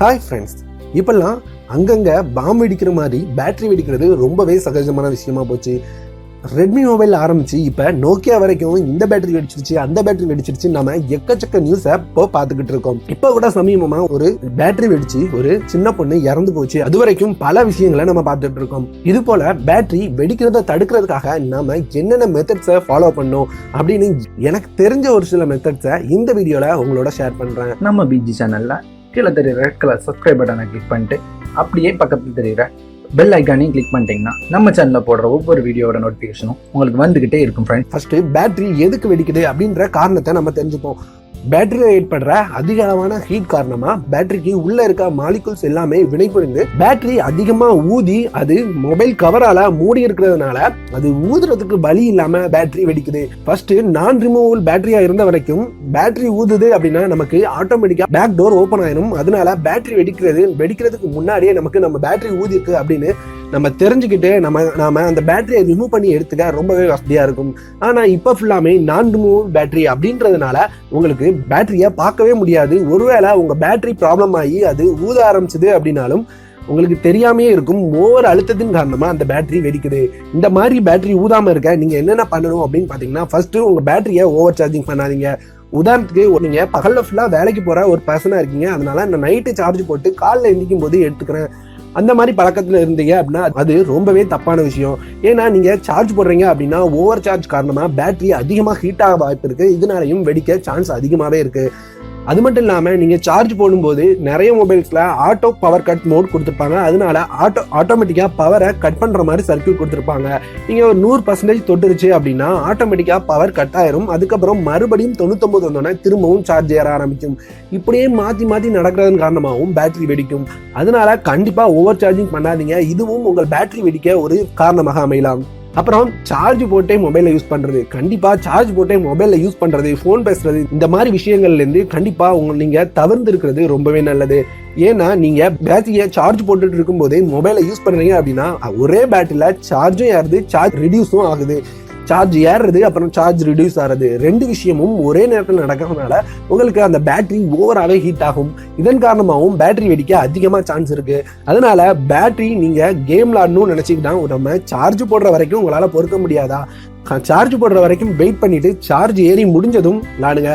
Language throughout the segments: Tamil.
ஹாய் ஃப்ரெண்ட்ஸ் இப்பெல்லாம் அங்கங்கே பாம்பு வெடிக்கிற மாதிரி பேட்டரி வெடிக்கிறது ரொம்பவே சகஜமான விஷயமா போச்சு. ரெட்மி மொபைல் ஆரம்பிச்சு இப்போ நோக்கியா வரைக்கும் இந்த பேட்டரி வெடிச்சிருச்சு அந்த பேட்டரி வெடிச்சிருச்சு நம்ம எக்கச்சக்க நியூஸை இப்போ பார்த்துக்கிட்டு இருக்கோம். இப்போ கூட சமீபமாக ஒரு பேட்டரி வெடிச்சு ஒரு சின்ன பொண்ணு இறந்து போச்சு. அது வரைக்கும் பல விஷயங்களை நம்ம பார்த்துட்டு இருக்கோம். இது போல பேட்டரி வெடிக்கிறத தடுக்கிறதுக்காக நம்ம என்னென்ன மெத்தட்ஸை ஃபாலோ பண்ணோம் அப்படின்னு எனக்கு தெரிஞ்ச ஒரு சில மெத்தட்ஸை இந்த வீடியோவில் உங்களோட ஷேர் பண்ணுறேன் நம்ம பிஜி சேனலில் கீழே தெரியுற ரெட் கலர் சப்ஸ்கிரைப் பட்டனை கிளிக் பண்ணிட்டு அப்படியே பக்கத்தில் தெரியுற பெல் ஐக்கானையும் கிளிக் பண்ணிட்டீங்கன்னா நம்ம சேனலில் போடுற ஒவ்வொரு வீடியோட நோட்டிஃபிகேஷனும் உங்களுக்கு வந்துகிட்டே இருக்கும் ஃப்ரெண்ட் ஃபர்ஸ்ட் பேட்டரி எதுக்கு வெடிக்குது அப்படின்ற காரணத்தை நம்ம தெரிஞ்சுப்போம். பேட்டரியில் ஏற்படுற அதிக அளவான ஹீட் காரணமாக பேட்டரிக்கு உள்ள இருக்க மாலிகுல்ஸ் எல்லாமே வினைபுரிந்து பேட்டரி அதிகமாக ஊதி அது மொபைல் கவரால மூடி இருக்கிறதுனால அது ஊதுறதுக்கு வழி இல்லாம பேட்டரி வெடிக்குது. ஃபர்ஸ்ட் நான் ரிமூவல் பேட்டரியா இருந்த வரைக்கும் பேட்டரி ஊதுது அப்படின்னா நமக்கு ஆட்டோமேட்டிக்கா பேக் டோர் ஓப்பன் ஆயிடும் அதனால பேட்டரி வெடிக்கிறது வெடிக்கிறதுக்கு முன்னாடியே நமக்கு நம்ம பேட்டரி ஊதிருக்கு அப்படின்னு நம்ம தெரிஞ்சுக்கிட்டு நம்ம நாம அந்த பேட்டரியை ரிமூவ் பண்ணி எடுத்துக்க ரொம்பவே வசதியாக இருக்கும். ஆனால் இப்போ ஃபுல்லாமே நான் ரிமூவ் பேட்டரி அப்படின்றதுனால உங்களுக்கு பேட்டரியை பார்க்கவே முடியாது. ஒருவேளை உங்கள் பேட்டரி ப்ராப்ளம் ஆகி அது ஊத ஆரம்பிச்சது அப்படின்னாலும் உங்களுக்கு தெரியாமையே இருக்கும். ஓவர் அழுத்தத்தின் காரணமாக அந்த பேட்டரி வெடிக்குது. இந்த மாதிரி பேட்டரி ஊதாமல் இருக்க நீங்கள் என்னென்ன பண்ணணும் அப்படின்னு பார்த்தீங்கன்னா ஃபஸ்ட்டு உங்கள் பேட்டரியை ஓவர் சார்ஜிங் பண்ணாதீங்க. உதாரணத்துக்கு ஒரு பகலில் ஃபுல்லாக வேலைக்கு போகிற ஒரு பர்சனாக இருக்கீங்க. அதனால நான் நைட்டு சார்ஜ் போட்டு காலைல எந்திக்கும் போது எடுத்துக்கிறேன். அந்த மாதிரி பழக்கத்துல இருந்தீங்க அப்படின்னா அது ரொம்பவே தப்பான விஷயம். ஏன்னா நீங்க சார்ஜ் போடுறீங்க அப்படின்னா ஓவர் சார்ஜ் காரணமா பேட்டரி அதிகமா ஹீட் ஆக வாய்ப்பு இருக்கு. இதனாலையும் வெடிக்க சான்ஸ் அதிகமாவே இருக்கு. அது மட்டும் இல்லாமல் நீங்கள் சார்ஜ் போடும்போது நிறைய மொபைல்ஸில் ஆட்டோ பவர் கட் மோட் கொடுத்துருப்பாங்க. அதனால ஆட்டோ ஆட்டோமேட்டிக்காக பவரை கட் பண்ணுற மாதிரி சர்க்கியூட் கொடுத்துருப்பாங்க. நீங்கள் ஒரு நூறு பர்சன்டேஜ் தொட்டுருச்சு அப்படின்னா ஆட்டோமேட்டிக்காக பவர் கட் ஆயிரும். அதுக்கப்புறம் மறுபடியும் தொண்ணூத்தொம்பது வந்தோடனே திரும்பவும் சார்ஜ் ஏற ஆரம்பிக்கும். இப்படியே மாற்றி மாற்றி நடக்கிறதன் காரணமாகவும் பேட்டரி வெடிக்கும். அதனால கண்டிப்பாக ஓவர் சார்ஜிங் பண்ணாதீங்க. இதுவும் உங்கள் பேட்டரி வெடிக்க ஒரு காரணமாக அமையலாம். அப்புறம் சார்ஜ் போட்டே மொபைலை யூஸ் பண்ணுறது கண்டிப்பாக சார்ஜ் போட்டே மொபைலில் யூஸ் பண்ணுறது ஃபோன் பேசுறது இந்த மாதிரி விஷயங்கள்லேருந்து கண்டிப்பாக உங்க நீங்கள் தவிர்த்து இருக்கிறது ரொம்பவே நல்லது. ஏன்னா நீங்கள் பேட்டரியை சார்ஜ் போட்டுட்டு இருக்கும்போதே மொபைலை யூஸ் பண்ணுறீங்க அப்படின்னா ஒரே பேட்டரியில் சார்ஜும் ஏறுது சார்ஜ் ரிடியூஸும் ஆகுது. சார்ஜ் ஏறுறது அப்புறம் சார்ஜ் ரிடியூஸ் ஆகிறது ரெண்டு விஷயமும் ஒரே நேரத்தில் நடக்கிறதுனால உங்களுக்கு அந்த பேட்டரி ஓவராகவே ஹீட் ஆகும். இதன் காரணமாகவும் பேட்டரி வெடிக்க அதிகமாக சான்ஸ் இருக்குது அதனால பேட்டரி நீங்கள் கேம் விளாடணும்னு நினச்சிக்கிட்டா நம்ம சார்ஜ் போடுற வரைக்கும் உங்களால் பொறுக்க முடியாதா? சார்ஜ் போடுற வரைக்கும் வெயிட் பண்ணிவிட்டு சார்ஜ் ஏறி முடிஞ்சதும் விளாடுங்க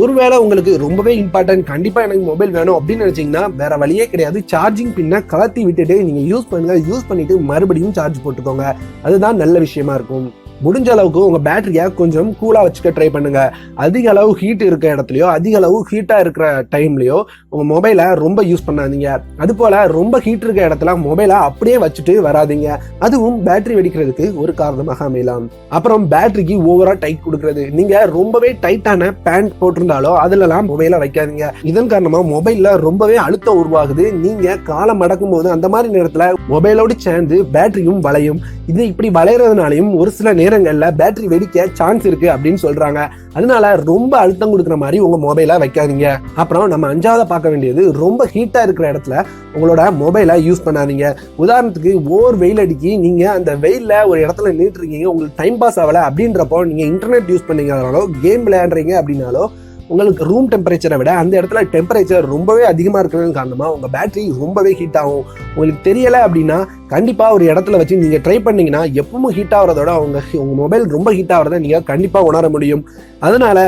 ஒருவேளை உங்களுக்கு ரொம்பவே இம்பார்ட்டன்ட் கண்டிப்பாக எனக்கு மொபைல் வேணும் அப்படின்னு நினச்சிங்கன்னா வேற வழியே கிடையாது. சார்ஜிங் பின்ன கலத்தி விட்டுட்டு நீங்கள் யூஸ் பண்ணுங்கள் யூஸ் பண்ணிட்டு மறுபடியும் சார்ஜ் போட்டுக்கோங்க. அதுதான் நல்ல விஷயமா இருக்கும். முடிஞ்ச அளவுக்கு உங்கள் பேட்டரியை கொஞ்சம் கூலாக வச்சுக்க ட்ரை பண்ணுங்க. அதிக அளவு ஹீட் இருக்க இடத்துலையோ அதிக அளவு ஹீட்டாக இருக்கிற டைம்லையோ உங்கள் மொபைலை ரொம்ப யூஸ் பண்ணாதீங்க. அதுபோல் ரொம்ப ஹீட் இருக்க இடத்துல மொபைலை அப்படியே வச்சுட்டு வராதீங்க. அதுவும் பேட்டரி வெடிக்கிறதுக்கு ஒரு காரணமாக அமையலாம். அப்புறம் பேட்டரிக்கு ஓவராக டைட் கொடுக்கறது. நீங்கள் ரொம்பவே டைட்டான பேண்ட் போட்டிருந்தாலோ அதுலலாம் மொபைலை வைக்காதீங்க. இதன் காரணமாக மொபைலில் ரொம்பவே அழுத்தம் உருவாகுது. நீங்கள் காலம் மடக்கும் போது அந்த மாதிரி நேரத்தில் மொபைலோடு சேர்ந்து பேட்டரியும் வளையும். இது இப்படி வளையறதுனாலையும் ஒரு சில நேரம் நேரங்களில் பேட்டரி வெடிக்க சான்ஸ் இருக்கு அப்படின்னு சொல்றாங்க. அதனால ரொம்ப அழுத்தம் கொடுக்குற மாதிரி உங்க மொபைலை வைக்காதீங்க. அப்புறம் நம்ம அஞ்சாவது பார்க்க வேண்டியது ரொம்ப ஹீட்டா இருக்கிற இடத்துல உங்களோட மொபைலை யூஸ் பண்ணாதீங்க. உதாரணத்துக்கு ஓர் வெயில் அடிக்கி நீங்க அந்த வெயில்ல ஒரு இடத்துல நின்றுட்டு இருக்கீங்க உங்களுக்கு டைம் பாஸ் ஆகல அப்படின்றப்போ நீங்க இன்டர்நெட் யூஸ் பண்ணீங்கனாலோ கேம் விளையாடுறீங்க அப்படின்னாலோ உங்களுக்கு ரூம் டெம்பரேச்சரை விட அந்த இடத்துல டெம்பரேச்சர் ரொம்பவே அதிகமாக இருக்கிறது காரணமாக உங்கள் பேட்டரி ரொம்பவே ஹீட் ஆகும். உங்களுக்கு தெரியலை அப்படின்னா கண்டிப்பாக ஒரு இடத்துல வச்சு நீங்கள் ட்ரை பண்ணீங்கன்னா எப்பவும் ஹீட் ஆகிறதோட உங்கள் உங்கள் மொபைல் ரொம்ப ஹீட் ஆகிறத நீங்கள் கண்டிப்பாக உணர முடியும். அதனால்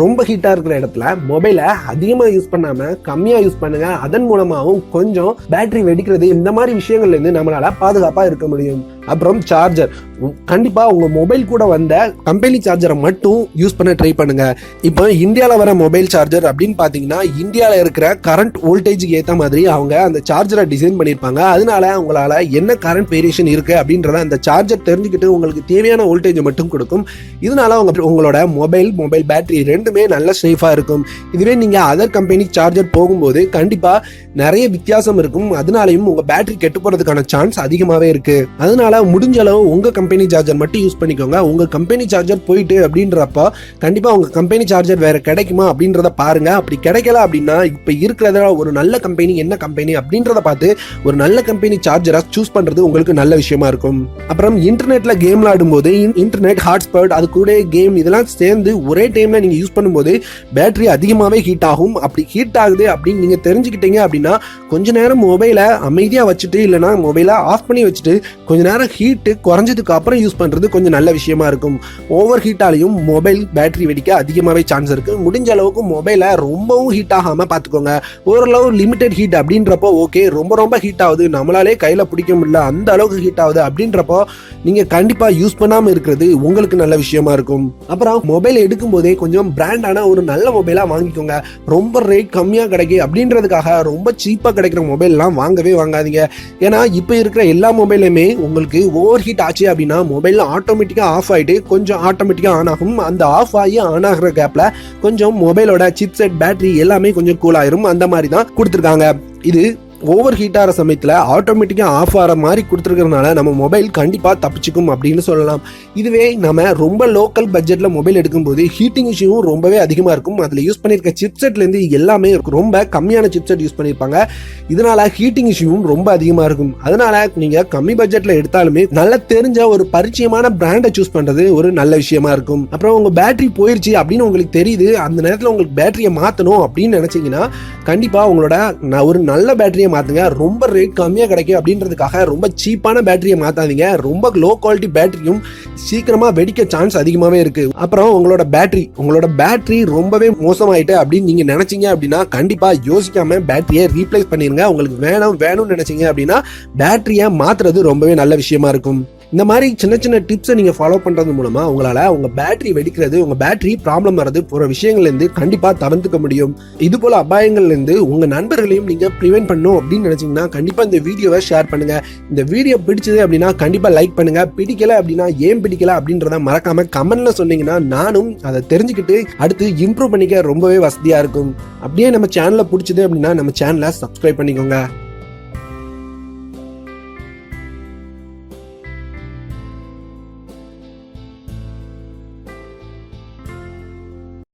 ரொம்ப ஹீட்டாக இருக்கிற இடத்துல மொபைலை அதிகமாக யூஸ் பண்ணாமல் கம்மியாக யூஸ் பண்ணுங்கள் அதன் மூலமாகவும் கொஞ்சம் பேட்டரி வெடிக்கிறது இந்த மாதிரி விஷயங்கள்லேருந்து நம்மளால பாதுகாப்பாக இருக்க முடியும். அப்புறம் சார்ஜர் கண்டிப்பா உங்க மொபைல் கூட வந்த கம்பெனி சார்ஜரை மட்டும் யூஸ் பண்ண ட்ரை பண்ணுங்க. இப்போ இந்தியாவில் வர மொபைல் சார்ஜர் அப்படின்னு பார்த்தீங்கன்னா இந்தியாவில் இருக்கிற கரண்ட் வோல்டேஜுக்கு ஏற்ற மாதிரி அவங்க அந்த சார்ஜரை டிசைன் பண்ணியிருப்பாங்க அதனால உங்களால் என்ன கரண்ட் வேரியேஷன் இருக்கு அப்படின்றத அந்த சார்ஜர் தெரிஞ்சுக்கிட்டு உங்களுக்கு தேவையான வோல்டேஜை மட்டும் கொடுக்கும். இதனால உங்க உங்களோட மொபைல் மொபைல் பேட்டரி ரெண்டுமே நல்ல சேஃபாக இருக்கும். இதுவே நீங்கள் அதர் கம்பெனி சார்ஜர் போகும்போது கண்டிப்பாக நிறைய வித்தியாசம் இருக்கும். அதனாலையும் உங்கள் பேட்டரி கெட்டு போகிறதுக்கான சான்ஸ் அதிகமாகவே இருக்குது அதனால முடிஞ்ச அளவு உங்கள் கம்பெனி கம்பெனி சார்ஜர் மட்டும் யூஸ் பண்ணிக்கோங்க. உங்க கம்பெனி சார்ஜர் போயிட்டு அப்படின்றப்ப கண்டிப்பா உங்க கம்பெனி சார்ஜர் வேற கிடைக்குமா அப்படின்றத பாருங்க. அப்படி கிடைக்கல அப்படின்னா இப்ப இருக்கிறத ஒரு நல்ல கம்பெனி என்ன கம்பெனி அப்படின்றத பார்த்து ஒரு நல்ல கம்பெனி சார்ஜராக சூஸ் பண்றது உங்களுக்கு நல்ல விஷயமா இருக்கும். அப்புறம் இன்டர்நெட்ல கேம் விளையாடும்போது இன்டர்நெட் ஹாட்ஸ்பாட் அது கூட கேம் இதெல்லாம் சேர்ந்து ஒரே டைம்ல நீங்க யூஸ் பண்ணும்போது பேட்டரி அதிகமாகவே ஹீட் ஆகும். அப்படி ஹீட் ஆகுது அப்படின்னு நீங்க தெரிஞ்சுக்கிட்டீங்க அப்படின்னா கொஞ்ச நேரம் மொபைலை அமைதியாக வச்சுட்டு இல்லைனா மொபைலை ஆஃப் பண்ணி வச்சுட்டு கொஞ்ச நேரம் ஹீட்டு குறைஞ்சதுக்கு அப்புறம் யூஸ் பண்ணுறது கொஞ்சம் நல்ல விஷயமா இருக்கும். ஓவர் ஹீட்டாலையும் மொபைல் பேட்டரி வெடிக்க அதிகமாகவே சான்ஸ் இருக்குது முடிஞ்ச அளவுக்கு மொபைலை ரொம்பவும் ஹீட் ஆகாமல் பார்த்துக்கோங்க ஓரளவு லிமிடெட் ஹீட் அப்படின்றப்போ ஓகே ரொம்ப ரொம்ப ஹீட் ஆகுது. நம்மளாலே கையில் பிடிக்க முடியல. அந்த அளவுக்கு ஹீட் ஆகுது அப்படின்றப்போ நீங்கள் கண்டிப்பாக யூஸ் பண்ணாமல் இருக்கிறது உங்களுக்கு நல்ல விஷயமா இருக்கும். அப்புறம் மொபைல் எடுக்கும் போதே கொஞ்சம் பிராண்டான ஒரு நல்ல மொபைலாக வாங்கிக்கோங்க. ரொம்ப ரேட் கம்மியாக கிடைக்கு அப்படின்றதுக்காக ரொம்ப சீப்பாக கிடைக்கிற மொபைல்லாம் வாங்கவே வாங்காதீங்க. ஏன்னா இப்போ இருக்கிற எல்லா மொபைலுமே உங்களுக்கு ஓவர் ஹீட் ஆச்சு அப்படின்னு மொபைல் ஆட்டோமேட்டிக்காக ஆஃப் ஆகிட்டு கொஞ்சம் ஆட்டோமேட்டிக்காக ஆன் ஆகும். அந்த ஆஃப் ஆகி ஆன் ஆகிற கேப்பில் கொஞ்சம் மொபைலோட சிப்செட் பேட்டரி எல்லாமே கொஞ்சம் கூல் ஆயிரும். அந்த மாதிரி தான் கொடுத்துருக்காங்க. இது ஓவர் ஹீட் ஆகிற சமயத்தில் ஆட்டோமேட்டிக்காக ஆஃப் ஆகிற மாதிரி கொடுத்துருக்கறனால நம்ம மொபைல் கண்டிப்பாக தப்பிச்சுக்கும் அப்படின்னு சொல்லலாம். இதுவே நம்ம ரொம்ப லோக்கல் பட்ஜெட்டில் மொபைல் எடுக்கும்போது ஹீட்டிங் இஷ்யூவும் ரொம்பவே அதிகமாக இருக்கும். அதில் யூஸ் பண்ணியிருக்க சிப்செட்லேருந்து எல்லாமே இருக்கும் ரொம்ப கம்மியான சிப்செட் யூஸ் பண்ணியிருப்பாங்க இதனால் ஹீட்டிங் இஷ்யூவும் ரொம்ப அதிகமாக இருக்கும். அதனால் நீங்கள் கம்மி பட்ஜெட்டில் எடுத்தாலுமே நல்லா தெரிஞ்ச ஒரு பரிச்சயமான பிராண்டை சூஸ் பண்ணுறது ஒரு நல்ல விஷயமா இருக்கும். அப்புறம் உங்கள் பேட்டரி போயிடுச்சு அப்படின்னு உங்களுக்கு தெரியுது. அந்த நேரத்தில் உங்களுக்கு பேட்டரியை மாற்றணும் அப்படின்னு நினச்சிங்கன்னா கண்டிப்பாக உங்களோட ந- ஒரு நல்ல பேட்டரியை மாற்றுங்க ரொம்ப ரேட் கம்மியாக கிடைக்கும் அப்படின்றதுக்காக ரொம்ப சீப்பான பேட்டரியை மாற்றாதீங்க ரொம்ப லோ குவாலிட்டி பேட்டரியும் சீக்கிரமாக வெடிக்க சான்ஸ் அதிகமாகவே இருக்கு. அப்புறம் உங்களோட பேட்டரி உங்களோட பேட்டரி ரொம்பவே மோசமாயிட்டு அப்படின்னு நீங்கள் நினச்சிங்க அப்படின்னா கண்டிப்பாக யோசிக்காம பேட்டரியை ரீப்ளேஸ் பண்ணிருங்க. உங்களுக்கு வேணும் வேணும்னு நினச்சிங்க அப்படின்னா பேட்டரியை மாற்றுறது ரொம்பவே நல்ல விஷயமா இருக்கும். இந்த மாதிரி சின்ன சின்ன டிப்ஸை நீங்கள் ஃபாலோ பண்ணுறது மூலமாக உங்களால் உங்கள் பேட்டரி வெடிக்கிறது உங்கள் பேட்டரி ப்ராப்ளம் வர்றது போகிற விஷயங்கள்லேருந்து கண்டிப்பாக தவிர்த்துக்க முடியும். இது போல் அபாயங்கள்லேருந்து உங்கள் நண்பர்களையும் நீங்கள் ப்ரிவென்ட் பண்ணும் அப்படின்னு நினச்சிங்கன்னா கண்டிப்பாக இந்த வீடியோவை ஷேர் பண்ணுங்கள் இந்த வீடியோ பிடிச்சது அப்படின்னா கண்டிப்பாக லைக் பண்ணுங்கள் பிடிக்கல அப்படின்னா ஏன் பிடிக்கல அப்படின்றத மறக்காம கமெண்ட்ல சொன்னீங்கன்னா நானும் அதை தெரிஞ்சுக்கிட்டு அடுத்து இம்ப்ரூவ் பண்ணிக்க ரொம்பவே வசதியாக இருக்கும். அப்படியே நம்ம சேனலை பிடிச்சது அப்படின்னா நம்ம சேனலை சப்ஸ்கிரைப் பண்ணிக்கோங்க.